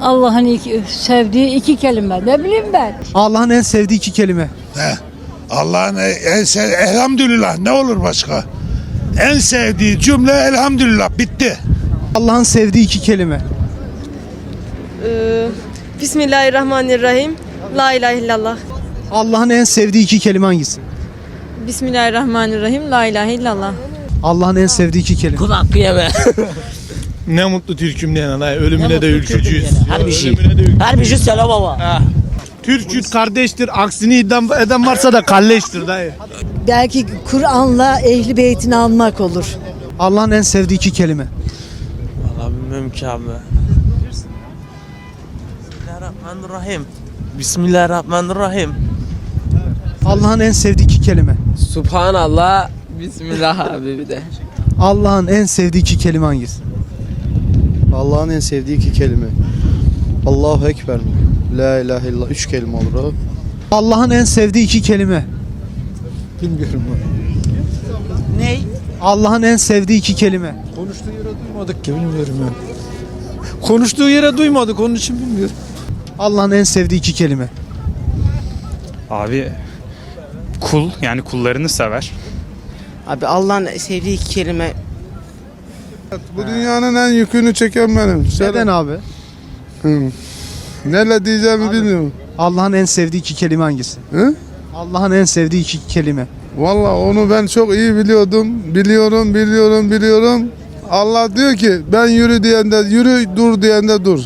Allah'ın iki, sevdiği iki kelime. Ne bileyim ben. Allah'ın en sevdiği iki kelime. He. Allah'ın en sev elhamdülillah ne olur başka? En sevdiği cümle elhamdülillah bitti. Allah'ın sevdiği iki kelime. Ee, Bismillahirrahmanirrahim. La ilahe illallah. Allah'ın en sevdiği iki kelime hangisi? Bismillahirrahmanirrahim. La ilahe illallah. Allah'ın en sevdiği iki kelime. Kul hakkı yeme. Ne mutlu Türk'üm diyen ana. Ölümüne de ülkücüyüz. Her bir şey. Ölümüne de ülkücüyüz. Her bir şey selam baba. Türk'üz kardeştir. Aksini idam eden varsa da kalleştir dayı. Belki Kur'an'la ehli beytini almak olur. Allah'ın en sevdiği iki kelime. Valla bilmiyorum ki abi. Bismillahirrahmanirrahim. Bismillahirrahmanirrahim. Allah'ın en sevdiği iki kelime. Subhanallah. Bismillah abi bir de. Allah'ın en sevdiği iki kelime hangisi? Allah'ın en sevdiği iki kelime. Allahu Ekber mi? La ilahe illallah. Üç kelime olur o. Allah'ın en sevdiği iki kelime. Bilmiyorum. Ney? Allah'ın en sevdiği iki kelime. Konuştuğu yere duymadık ki bilmiyorum ya. Konuştuğu yere duymadık onun için bilmiyorum. Allah'ın en sevdiği iki kelime. Abi kul yani kullarını sever. Abi Allah'ın sevdiği iki kelime Bu dünyanın en yükünü çeken benim. Neden abi? Neyle diyeceğimi bilmiyorum. Allah'ın en sevdiği iki kelime hangisi? Hı? Allah'ın en sevdiği iki kelime. Valla onu ben çok iyi biliyordum. Biliyorum, biliyorum, biliyorum. Allah diyor ki ben yürü diyende yürü, dur diyende dur.